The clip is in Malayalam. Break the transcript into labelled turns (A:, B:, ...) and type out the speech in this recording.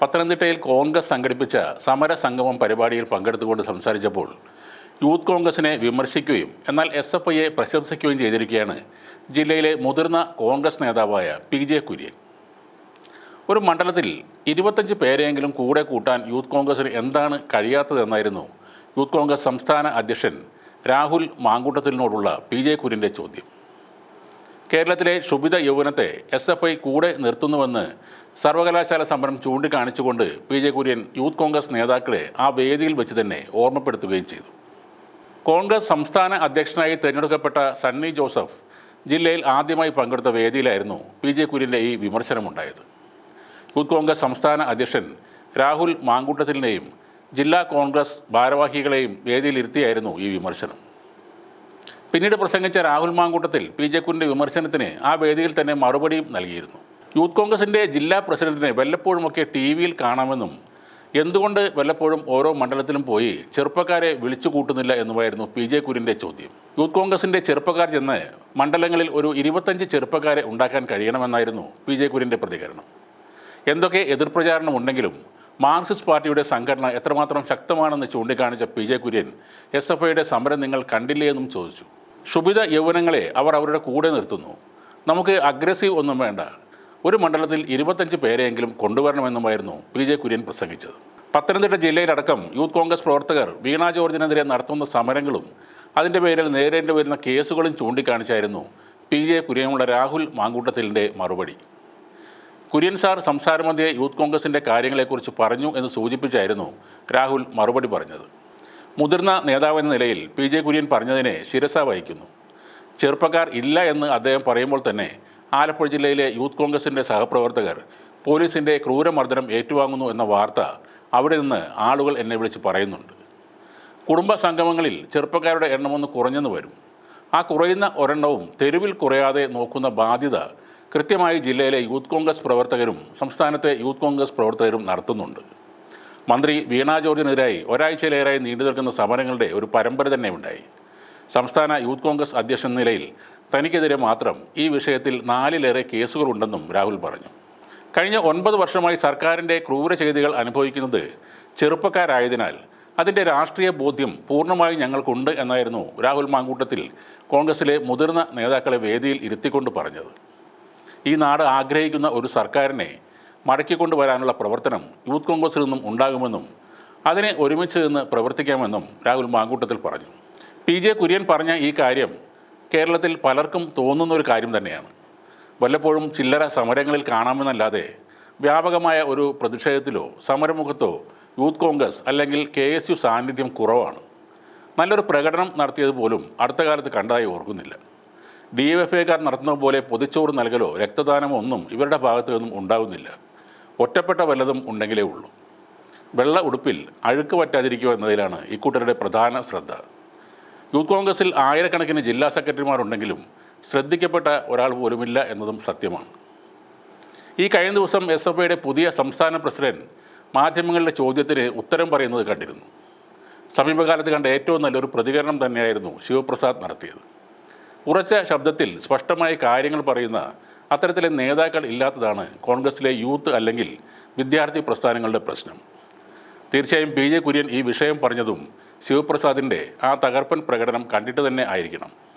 A: പത്തനംതിട്ടയിൽ കോൺഗ്രസ് സംഘടിപ്പിച്ച സമര സംഗമം പരിപാടിയിൽ പങ്കെടുത്തുകൊണ്ട് സംസാരിച്ചപ്പോൾ യൂത്ത് കോൺഗ്രസിനെ വിമർശിക്കുകയും എന്നാൽ എസ് എഫ് ഐയെ പ്രശംസിക്കുകയും ചെയ്തിരിക്കുകയാണ് ജില്ലയിലെ മുതിർന്ന കോൺഗ്രസ് നേതാവായ പി ജെ കുര്യൻ. ഒരു മണ്ഡലത്തിൽ ഇരുപത്തഞ്ച് പേരെയെങ്കിലും കൂടെ കൂട്ടാൻ യൂത്ത് കോൺഗ്രസിന് എന്താണ് കഴിയാത്തതെന്നായിരുന്നു യൂത്ത് കോൺഗ്രസ് സംസ്ഥാന അധ്യക്ഷൻ രാഹുൽ മാങ്കൂട്ടത്തിലിനോടുള്ള പി ജെ കുര്യന്റെ ചോദ്യം. കേരളത്തിലെ ക്ഷുഭിത യൗവനത്തെ എസ് എഫ് ഐ കൂടെ നിർത്തുന്നുവെന്ന് സർവകലാശാല സമരം ചൂണ്ടിക്കാണിച്ചുകൊണ്ട് P J Kurian Youth Congress നേതാക്കളെ ആ വേദിയിൽ വെച്ച് തന്നെ ഓർമ്മപ്പെടുത്തുകയും ചെയ്തു. കോൺഗ്രസ് സംസ്ഥാന അധ്യക്ഷനായി തിരഞ്ഞെടുക്കപ്പെട്ട സണ്ണി ജോസഫ് ജില്ലയിൽ ആദ്യമായി പങ്കെടുത്ത വേദിയിലായിരുന്നു പി ജെ കുര്യന്റെ ഈ വിമർശനമുണ്ടായത്. യൂത്ത് കോൺഗ്രസ് സംസ്ഥാന അധ്യക്ഷൻ രാഹുൽ മാങ്കൂട്ടത്തിലിനെയും ജില്ലാ കോൺഗ്രസ് ഭാരവാഹികളെയും വേദിയിലിരുത്തിയായിരുന്നു ഈ വിമർശനം. പിന്നീട് പ്രസംഗിച്ച രാഹുൽ മാങ്കൂട്ടത്തിൽ പി ജെ കുറിന്റെ വിമർശനത്തിന് ആ വേദിയിൽ തന്നെ മറുപടിയും നൽകിയിരുന്നു. യൂത്ത് കോൺഗ്രസിന്റെ ജില്ലാ പ്രസിഡന്റിനെ വല്ലപ്പോഴുമൊക്കെ ടി വിയിൽ കാണാമെന്നും എന്തുകൊണ്ട് വല്ലപ്പോഴും ഓരോ മണ്ഡലത്തിലും പോയി ചെറുപ്പക്കാരെ വിളിച്ചു കൂട്ടുന്നില്ല എന്നുമായിരുന്നു പി ജെ കുരിന്റെ ചോദ്യം. യൂത്ത് കോൺഗ്രസിന്റെ ചെറുപ്പക്കാർ ചെന്ന് മണ്ഡലങ്ങളിൽ ഒരു ഇരുപത്തഞ്ച് ചെറുപ്പക്കാരെ ഉണ്ടാക്കാൻ കഴിയണമെന്നായിരുന്നു പി ജെ കുരിന്റെ പ്രതികരണം. എന്തൊക്കെ എതിർപ്രചാരണം ഉണ്ടെങ്കിലും മാർക്സിസ്റ്റ് പാർട്ടിയുടെ സംഘടന എത്രമാത്രം ശക്തമാണെന്ന് ചൂണ്ടിക്കാണിച്ച P J Kurian S F ഐയുടെ സമരം നിങ്ങൾ കണ്ടില്ലേ എന്നും ചോദിച്ചു. ക്ഷുഭിത യൗവനങ്ങളെ അവർ അവരുടെ കൂടെ നിർത്തുന്നു. നമുക്ക് അഗ്രസീവ് ഒന്നും വേണ്ട. ഒരു മണ്ഡലത്തിൽ ഇരുപത്തഞ്ച് പേരെയെങ്കിലും കൊണ്ടുവരണമെന്നുമായിരുന്നു പി ജെ കുര്യൻ പ്രസംഗിച്ചത്. പത്തനംതിട്ട ജില്ലയിലടക്കം യൂത്ത് കോൺഗ്രസ് പ്രവർത്തകർ വീണ ജോർജിനെതിരെ നടത്തുന്ന സമരങ്ങളും അതിന്റെ പേരിൽ നേരിടേണ്ടി വരുന്ന കേസുകളും ചൂണ്ടിക്കാണിച്ചായിരുന്നു പി ജെ കുര്യനുള്ള രാഹുൽ മാങ്കൂട്ടത്തിലിന്റെ മറുപടി. കുര്യൻ സാർ സംസാരമധ്യേ യൂത്ത് കോൺഗ്രസിന്റെ കാര്യങ്ങളെക്കുറിച്ച് പറഞ്ഞു എന്ന് സൂചിപ്പിച്ചായിരുന്നു രാഹുൽ മറുപടി പറഞ്ഞത്. മുതിർന്ന നേതാവെന്ന നിലയിൽ പി ജെ കുര്യൻ പറഞ്ഞതിനെ ശിരസ വഹിക്കുന്നു. ചെറുപ്പക്കാർ ഇല്ല എന്ന് അദ്ദേഹം പറയുമ്പോൾ തന്നെ ആലപ്പുഴ ജില്ലയിലെ യൂത്ത് കോൺഗ്രസിന്റെ സഹപ്രവർത്തകർ പോലീസിന്റെ ക്രൂരമർദ്ദനം ഏറ്റുവാങ്ങുന്നു എന്ന വാർത്ത അവിടെ നിന്ന് ആളുകൾ എന്നെ വിളിച്ച് പറയുന്നുണ്ട്. കുടുംബ സംഗമങ്ങളിൽ ചെറുപ്പക്കാരുടെ എണ്ണമൊന്ന് കുറഞ്ഞെന്ന് വരും. ആ കുറയുന്ന ഒരെണ്ണവും തെരുവിൽ കുറയാതെ നോക്കുന്ന ബാധ്യത കൃത്യമായി ജില്ലയിലെ യൂത്ത് കോൺഗ്രസ് പ്രവർത്തകരും സംസ്ഥാനത്തെ യൂത്ത് കോൺഗ്രസ് പ്രവർത്തകരും നടത്തുന്നുണ്ട്. മന്ത്രി വീണ ജോർജിനെതിരായി ഒരാഴ്ചയിലേറെയായി നീണ്ടു നിൽക്കുന്ന സമരങ്ങളുടെ ഒരു പരമ്പര തന്നെ ഉണ്ടായി സംസ്ഥാന യൂത്ത് കോൺഗ്രസ് അധ്യക്ഷൻ നിലയിൽ തനിക്കെതിരെ മാത്രം ഈ വിഷയത്തിൽ നാലിലേറെ കേസുകളുണ്ടെന്നും രാഹുൽ പറഞ്ഞു. കഴിഞ്ഞ ഒൻപത് വർഷമായി സർക്കാരിന്റെ ക്രൂര ചെയ്തികൾ അനുഭവിക്കുന്നത് ചെറുപ്പക്കാരായതിനാൽ അതിന്റെ രാഷ്ട്രീയ ബോധ്യം പൂർണമായും ഞങ്ങൾക്കുണ്ട് എന്നായിരുന്നു രാഹുൽ മാങ്കൂട്ടത്തിൽ കോൺഗ്രസിലെ മുതിർന്ന നേതാക്കളെ വേദിയിൽ ഇരുത്തിക്കൊണ്ട് പറഞ്ഞത്. ഈ നാട് ആഗ്രഹിക്കുന്ന ഒരു സർക്കാരിനെ മടക്കിക്കൊണ്ടുവരാനുള്ള പ്രവർത്തനം യൂത്ത് കോൺഗ്രസിൽ നിന്നും ഉണ്ടാകുമെന്നും അതിനെ ഒരുമിച്ച് നിന്ന് പ്രവർത്തിക്കാമെന്നും രാഹുൽ മാങ്കൂട്ടത്തിൽ പറഞ്ഞു. പി ജെ കുര്യൻ പറഞ്ഞ ഈ കാര്യം കേരളത്തിൽ പലർക്കും തോന്നുന്ന ഒരു കാര്യം തന്നെയാണ്. വല്ലപ്പോഴും ചില്ലറ സമരങ്ങളിൽ കാണാമെന്നല്ലാതെ വ്യാപകമായ ഒരു പ്രതിഷേധത്തിലോ സമരമുഖത്തോ യൂത്ത് കോൺഗ്രസ് അല്ലെങ്കിൽ കെ എസ് യു സാന്നിധ്യം കുറവാണ്. നല്ലൊരു പ്രകടനം നടത്തിയത് പോലും അടുത്ത കാലത്ത് കണ്ടതായി ഓർക്കുന്നില്ല. ഡി എഫ് ഐക്കാർ നടത്തുന്ന പോലെ പൊതിച്ചോറ് നൽകലോ രക്തദാനമോ ഒന്നും ഇവരുടെ ഭാഗത്തു നിന്നും ഉണ്ടാകുന്നില്ല ഒറ്റപ്പെട്ട വല്ലതും ഉണ്ടെങ്കിലേ ഉള്ളൂ. വെള്ള ഉടുപ്പിൽ അഴുക്ക് പറ്റാതിരിക്കുക എന്നതിലാണ് ഇക്കൂട്ടരുടെ പ്രധാന ശ്രദ്ധ. യൂത്ത് കോൺഗ്രസിൽ ആയിരക്കണക്കിന് ജില്ലാ സെക്രട്ടറിമാരുണ്ടെങ്കിലും ശ്രദ്ധിക്കപ്പെട്ട ഒരാൾ പോലുമില്ല എന്നതും സത്യമാണ്. ഈ കഴിഞ്ഞ ദിവസം എസ് എഫ് ഐയുടെ പുതിയ സംസ്ഥാന പ്രസിഡന്റ് മാധ്യമങ്ങളുടെ ചോദ്യത്തിന് ഉത്തരം പറയുന്നത് കണ്ടിരുന്നു. സമീപകാലത്ത് കണ്ട ഏറ്റവും നല്ലൊരു പ്രതികരണം തന്നെയായിരുന്നു ശിവപ്രസാദ് നടത്തിയത്. ഉറച്ച ശബ്ദത്തിൽ സ്പഷ്ടമായ കാര്യങ്ങൾ പറയുന്ന അത്തരത്തിലെ നേതാക്കൾ ഇല്ലാത്തതാണ് കോൺഗ്രസിലെ യൂത്ത് അല്ലെങ്കിൽ വിദ്യാർത്ഥി പ്രസ്ഥാനങ്ങളുടെ പ്രശ്നം. തീർച്ചയായും പി. ജെ. കുര്യൻ ഈ വിഷയം പറഞ്ഞതും ശിവപ്രസാദിന്റെ ആ തകർപ്പൻ പ്രകടനം കണ്ടിട്ട് തന്നെ ആയിരിക്കണം.